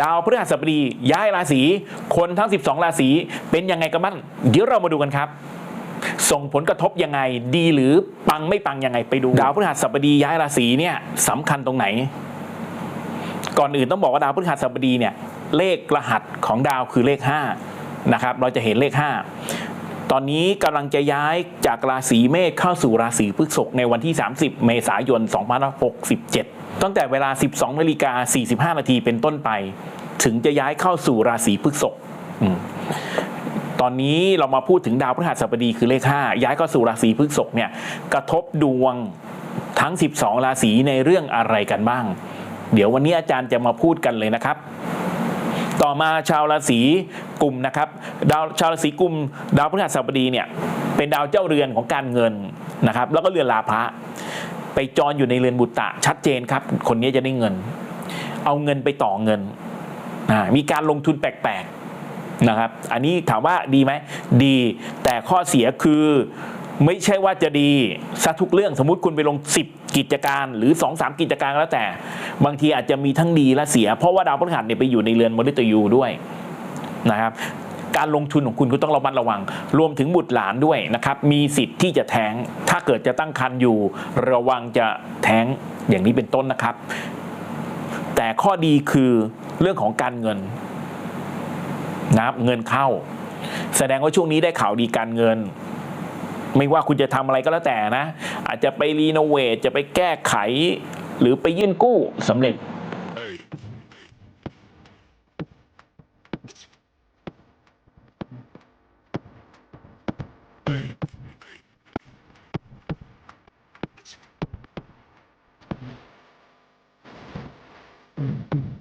ดาวพฤหัสบดีย้ายราศีคนทั้ง 12 ราศีเป็นยังไงกันบ้างเดี๋ยวเรามาดูกันครับ ส่งผลกระทบยังไงดีหรือปังไม่ปังยังไงไปดูดาวพฤหัสบดีย้ายราศีเนี่ยสำคัญตรงไหน ก่อนอื่นต้องบอกว่าดาวพฤหัสบดีเนี่ยเลขรหัสของดาวคือเลข5นะครับเราจะเห็นเลข 5 ตอนนี้กำลังจะย้ายจากราศีเมษเข้าสู่ราศีพฤษภในวันที่ 30 เมษายน 2567 ตั้งแต่เวลา 12นาฬิกา45 นาทีเป็นต้นไป ถึงจะย้ายเข้าสู่ราศีพฤษภตอนนี้เรามาพูดถึงดาวพฤหัสบดีคือเลข 5 ย้ายเข้าสู่ราศีพฤษภเนี่ยกระทบดวงทั้ง 12 ราศีในเรื่องอะไรกันบ้าง เดี๋ยววันนี้อาจารย์จะมาพูดกันเลยนะครับ ต่อมาชาวราศีกุมนะครับดาวชาวราศีกุม ดาวพฤหัสบดีเนี่ยเป็นดาวเจ้าเรือนของการเงินนะครับ แล้วก็เรือนลาภะไปจรอยู่ในเรือนบุตตะชัดเจนครับ คนนี้จะได้เงิน เอาเงินไปต่อเงิน มีการลงทุนแปลกๆนะครับ อันนี้ถามว่าดีไหมดีแต่ข้อเสียคือ ไม่ใช่ว่าจะดีซะทุกเรื่องสมมุติคุณไปลง 10 กิจการหรือ 2-3 กิจการก็แล้วแต่ บางทีอาจจะมีทั้งดีและเสีย เพราะว่าดาวพฤหัสเนี่ยไปอยู่ในเรือนมฤตยูด้วยนะครับการลงทุนของคุณก็ต้องระมัดระวัง รวมถึงบุตรหลานด้วยนะครับ มีสิทธิ์ที่จะแท้ง ถ้าเกิดจะตั้งครรภ์อยู่ ระวังจะแท้งอย่างนี้เป็นต้นนะครับ แต่ข้อดีคือเรื่องของการเงินนะครับเงินเข้า แสดงว่าช่วงนี้ได้ข่าวดีการเงิน ไม่ว่าคุณจะทำอะไรก็แล้วแต่นะ อาจจะไปรีโนเวทจะไปแก้ไข หรือไปยื่นกู้สำเร็จ Mm.